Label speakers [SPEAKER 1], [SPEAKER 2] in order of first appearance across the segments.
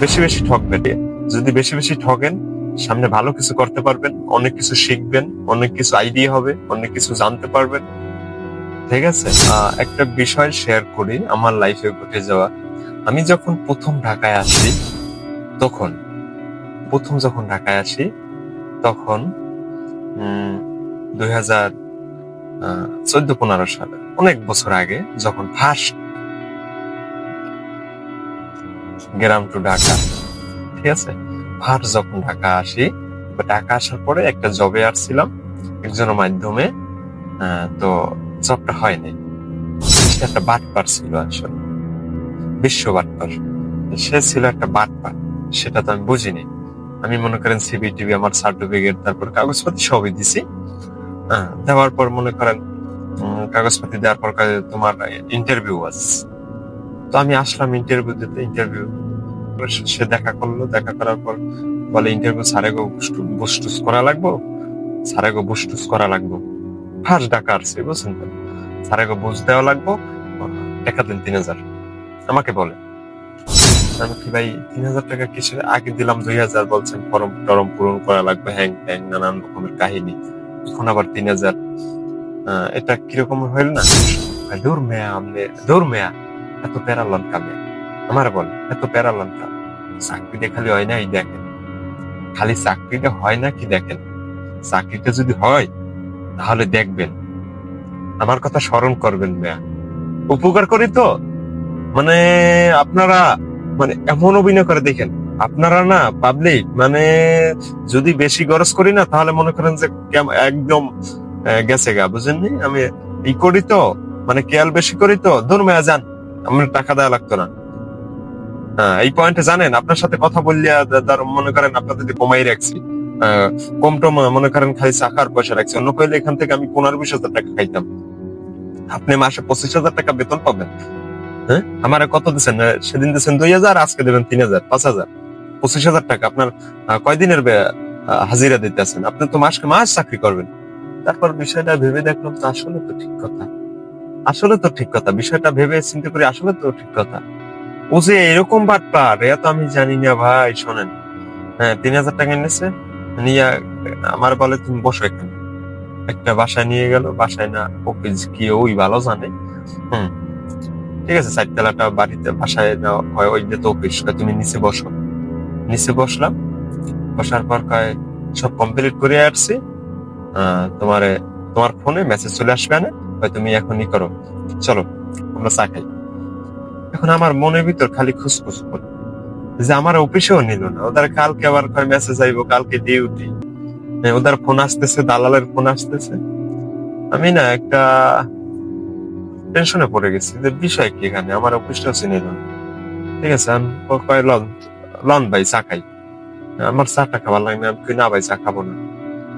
[SPEAKER 1] বেশি বেশি ঠকবেন। যদি বেশি বেশি ঠকেন, সামনে ভালো কিছু করতে পারবেন, অনেক কিছু শিখবেন, অনেক কিছু আইডিয়া হবে, অনেক কিছু জানতে পারবেন। ঠিক আছে? একটা বিষয় শেয়ার করি আমার লাইফে ঘটে যাওয়া। আমি যখন প্রথম ঢাকায় আসি, তখন, প্রথম যখন ঢাকায় আসি, তখন দুই হাজার চোদ্দ পনেরো সালে, অনেক বছর আগে, যখন ফার্স্ট গ্রাম টু ঢাকা। ঠিক আছে? ফার্স্ট যখন ঢাকা আসি ঢাকা আসার পরে একটা জবে আসছিলাম একজনের মাধ্যমে তো জবটা হয়নি। একটা বাটপার ছিল আসলে। বিশ্ব বাটপার। সে ছিল একটা বাটপার। সেটা তো আমি বুঝিনি। আমি মনে করেন সিবি টিভি আমার সার্টিফিকেট তারপর কাগজপাতি সবই দিছি। দেওয়ার পর মনে করেন উম, কাগজপাতি দেওয়ার পর তোমার ইন্টারভিউ আছে তো আমি আসলাম ইন্টারভিউ দিতে ইন্টারভিউ সে দেখা করল, দেখা করার পর বলে, ইন্টারভিউ স্যারে গো বুস্টুস করা লাগবো? স্যারে গো বুস্টুস করা লাগবো। ফার্স্ট ডাকা আসছে, বুঝছেন তো? স্যারে গো বুঝ দেওয়া লাগবো? টাকা তিন হাজার। আমাকে বলে? আমি কি ভাই, তিন হাজার টাকা কিসের? আগে দিলাম দুই হাজার, বলছেন ফর্ম টরম পূরণ করা লাগবে, হ্যাং ট্যাং নানান রকমের কাহিনী। এখন আবার তিন হাজার। এটা কীরকম হইল না? দূর মেয়া আমনে দূর মেয়া, এত প্যারা লঙ্কা মেয়া। আমার বল এত প্যারা লঙ্কা চাকরিটা খালি হয় না, এই দেখেন। খালি চাকরিটা হয় না কি দেখেন? চাকরিটা যদি হয়, তাহলে দেখবেন। আমার কথা স্মরণ করবেন, মেয়া। উপকার করি তো? মানে আপনারা মানে এমন অভিনয় করে দেখেন। আপনারা না পাবলিক মানে যদি বেশি গরজ করি না, তাহলে মনে করেন যে একদম গেছে গা বুঝেননি আমি ই করি তো মানে কেয়াল বেশি করি তো। দূর মেয়া, যান। আমার টাকা দেওয়া লাগতো না। এই পয়েন্টে জানেন, আপনার সাথে কথা মনে করেন কমাই রাখছি কম টম, মনে করেন খালি চাকার পয়সা রাখছি, অন্য কইলে এখান থেকে আমি পনেরো বিশ হাজার টাকা খাইতাম। আপনি মাসে পঁচিশ হাজার টাকা বেতন পাবেন। হ্যাঁ? কত দিচ্ছেন সেদিন দিচ্ছেন দুই হাজার, আজকে দেবেন তিন হাজার, পাঁচ হাজার, পঁচিশ হাজার টাকা। আপনার কয়দিনের হাজিরা দিতেছেন আপনি তো মাসকে মাস চাকরি করবেন। তারপর বিষয়টা ভেবে দেখলাম আসলে তো ঠিক কথা। আসলে তো ঠিক কথা। বিষয়টা ভেবে চিন্তা করি আসলে তো ঠিক কথা। ও যে এরকম বাটপার এ তো আমি জানি না ভাই, শোনেন। হ্যাঁ তিন হাজার টাকা নিয়েছে নিয়ে আমার বলে, তুমি বসো এখানে। একটা বাসায় নিয়ে গেল, বাসায় না ওকে কি ওই ভালো জানে। হুম, ঠিক আছে, চারতলাটা বাড়িতে, বাসায় না, হয় ওই যে তো অফিস তুমি নিচে বসো। নিচে বসলাম, বসার পর কয়, সব কমপ্লিট করে আসছি। তোমারে, তোমার ফোনে মেসেজ চলে আসবে না তুমি এখন ই করো, চলো, আমরা চা খাই। এখন আমার মনের ভিতর খালি খুসখুস করে। যে আমার অফিসেও নিল না। ওদের কালকে আবার কয় মেসেজ আইবো, কালকে ডিউটি ওদের ফোন আসতেছে, দালালের ফোন আসতেছে। আমি না একটা টেনশনে পড়ে গেছি যে বিষয় কি এখানে? আমার অফিসটাও চিনিল না। ঠিক আছে, আমি কয় লন লন ভাই, চা খাই। আমার চাটা খাবার লাগে না আমি না ভাই, চা খাব না।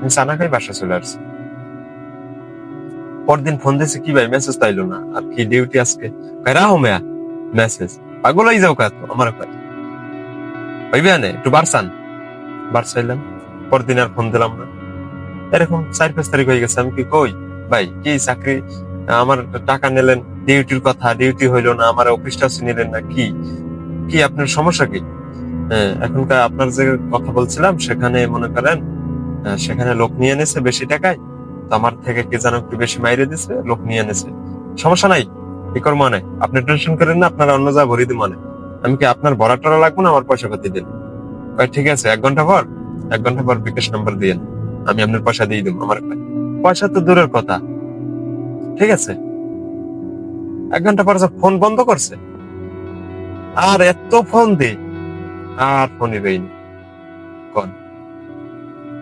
[SPEAKER 1] আমি চা না খাই বাসা চলে আসছি। পরদিন ফোন দিয়েছে, কি ভাই মেসেজ তাইলো না। আর কি ডিউটি আজকে? রাহো মেয়া মেসেজ। পাগল হয়ে যাও কাত আমার কয় হইবে না একটু বারসান বারসাইলাম পরদিন আর ফোন দিলাম না। এরকম চার পাঁচ তারিখ হয়ে গেছে। আমি কি কই? ভাই কি চাকরি? আমার টাকা নিলেন ডিউটির কথা। ডিউটি হইল না। আমার অফিসটা নিলেন না। কি? কি আপনার সমস্যা কি? হ্যাঁ, এখনকার আপনার যে কথা বলছিলাম সেখানে মনে করেন সেখানে লোক নিয়ে এনেছে বেশি টাকায়। তো আমার থেকে কে যেন একটু বেশি মাইরে দিছে লোক নিয়ে এনেছে। সমস্যা নাই? মানে আপনি টেনশন করেন না, আপনার অন্য যা ভরি মানে। আমি কি আপনার ভরা টরা লাগবো না, আমার পয়সা পাতি দিন? ঠিক আছে, এক ঘণ্টা পর? এক ঘণ্টা পর বিকাশ নাম্বার দিয়েন আমি আপনার পয়সা দিয়ে দিব, আমার পয়সা তো দূরের কথা। ঠিক আছে? এক ঘণ্টা পর ফোন বন্ধ করছে। আর এত ফোন দে, আর ফোনই দেয়নি। কোন।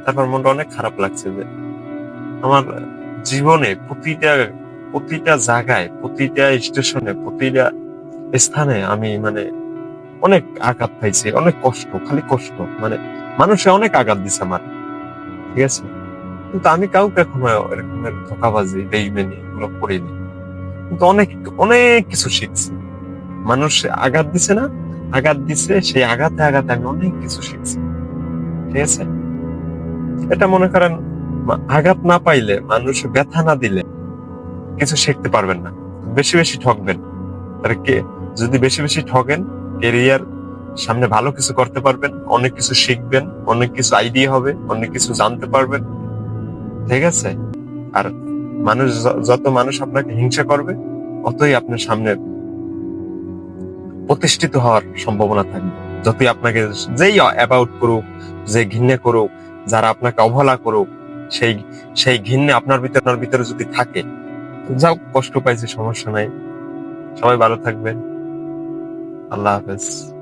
[SPEAKER 1] তারপর মনটা অনেক খারাপ লাগছে যে, আমার জীবনে প্রতিটা প্রতিটা জায়গায়, প্রতিটা স্টেশনে, প্রতিটা স্থানে আমি মানে অনেক আঘাত পাইছি, অনেক কষ্ট, খালি কষ্ট। মানে মানুষে অনেক আঘাত দিছে আমার, ঠিক আছে? কিন্তু আমি কাউকে এখনও এরকমের ধোকাবাজি, বেইমেনি এগুলো করিনি। কিন্তু অনেক অনেক কিছু শিখছি। মানুষ আঘাত দিছে না, আঘাত দিছে, সেই আঘাতে আঘাতে আমি অনেক কিছু শিখছি, ঠিক আছে? এটা মনে করেন, আঘাত না পাইলে মানুষ ব্যথা না দিলে কিছু শিখতে পারবেন না। বেশি বেশি ঠকবেন। আর যদি বেশি বেশি ঠকেন কেরিয়ার সামনে ভালো কিছু করতে পারবেন, অনেক কিছু শিখবেন, অনেক কিছু আইডিয়া হবে, অনেক কিছু জানতে পারবেন। ঠিক আছে? আর মানুষ যত মানুষ আপনাকে হিংসা করবে, অতই আপনার সামনে প্রতিষ্ঠিত হওয়ার সম্ভাবনা থাকবে। যতই আপনাকে যেই অ্যাবাউট করুক, যে ঘৃণা করুক, যারা আপনাকে অবহেলা করুক, সেই সেই ঘৃণে আপনার ভিতরে ভিতরে যদি থাকে যাও কষ্ট পাইছি সমস্যা নাই। সবাই ভালো থাকবেন। আল্লাহ হাফেজ।